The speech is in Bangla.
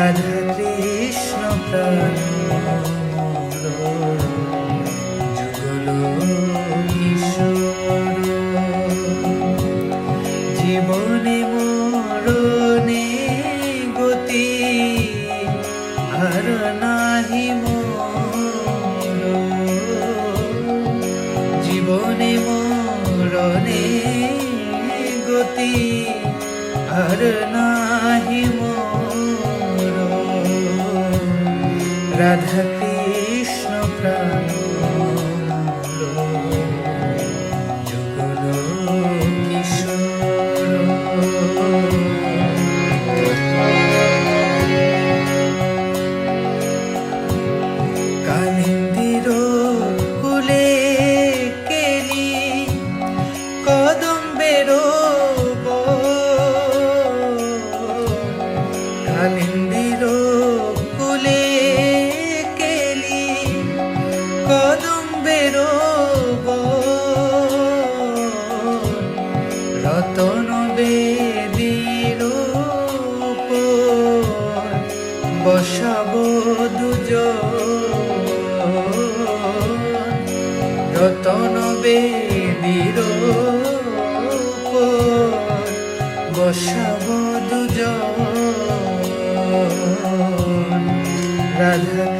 রাধা কৃষ্ণ প্রাণ জীবনে মরণে গতি আর নাহি জীবনে মরণে গতি আর নাহি রাধা রতন বেদির বসাব দুজন। রতন বেদির বসাব দুজন। রাধা